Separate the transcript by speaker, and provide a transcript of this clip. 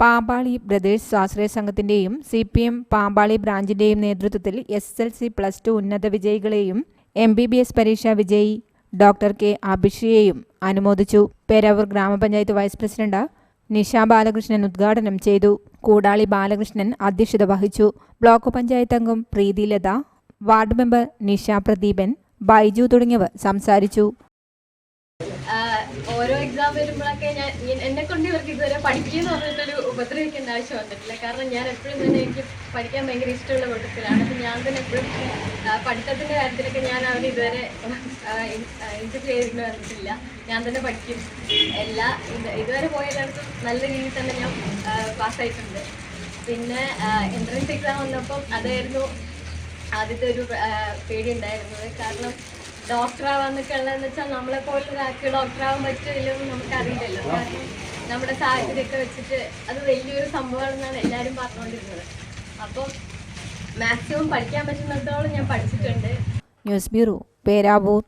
Speaker 1: പാമ്പാളി brothers സ്വാശ്രയ സംഘത്തിന്റെയും C P M Pampali ബ്രാഞ്ചിന്റെയും നേതൃത്വത്തിൽ S L C plus two ഉന്നത വിജയികളെയും എം ബി ബി എസ് പരീക്ഷാ വിജയി ഡോക്ടർ കെ അഭിഷയെയും അനുമോദിച്ചു. പേരാവൂർ ഗ്രാമപഞ്ചായത്ത് വൈസ് പ്രസിഡന്റ് നിഷ ബാലകൃഷ്ണൻ ഉദ്ഘാടനം ചെയ്തു. കൂടാളി ബാലകൃഷ്ണൻ അധ്യക്ഷത വഹിച്ചു. ബ്ലോക്ക് പഞ്ചായത്ത് അംഗം പ്രീതിലത വാർഡ് മെമ്പർ നിഷ പ്രദീപൻ ബൈജു തുടങ്ങിയവർ സംസാരിച്ചു.
Speaker 2: ഓരോ എക്സാം വരുമ്പോഴൊക്കെ ഞാൻ എന്നെ കൊണ്ട് ഇവർക്ക് ഇതുവരെ പഠിക്കുന്ന പറഞ്ഞിട്ടൊരു ഉപദ്രവിക്കേണ്ട ആവശ്യം വന്നിട്ടില്ല. കാരണം ഞാൻ എപ്പോഴും തന്നെ എനിക്ക് പഠിക്കാൻ ഭയങ്കര ഇഷ്ടമുള്ള കൂട്ടത്തിലാണ്. അപ്പം ഞാൻ തന്നെ എപ്പോഴും പഠിത്തത്തിന്റെ കാര്യത്തിലൊക്കെ ഞാൻ അവരെ ഇതുവരെ ഇന്റർഫിയർ ചെയ്തിട്ട് വന്നിട്ടില്ല. ഞാൻ തന്നെ പഠിക്കും. എല്ലാ ഇത് ഇതുവരെ പോയതിനടുത്ത് നല്ല രീതിയിൽ തന്നെ ഞാൻ പാസ്സായിട്ടുണ്ട്. പിന്നെ എൻട്രൻസ് എക്സാം വന്നപ്പം അതായിരുന്നു ആദ്യത്തെ ഒരു പേടി ഉണ്ടായിരുന്നത്. കാരണം ഡോക്ടർ ആവാന്നൊക്കെ ഉള്ളതെന്ന് വെച്ചാൽ നമ്മളെ പോലെ ഒരാൾക്ക് ഡോക്ടർ ആവാൻ പറ്റില്ലെന്ന് നമുക്ക് അറിയില്ലല്ലോ കാരണം നമ്മുടെ സാഹചര്യമൊക്കെ വെച്ചിട്ട് അത് വലിയൊരു സംഭവമാണെന്നാണ് എല്ലാവരും പറഞ്ഞുകൊണ്ടിരുന്നത്. അപ്പം മാക്സിമം പഠിക്കാൻ പറ്റുന്നിടത്തോളം ഞാൻ പഠിച്ചിട്ടുണ്ട്.
Speaker 1: News bureau Peravoor.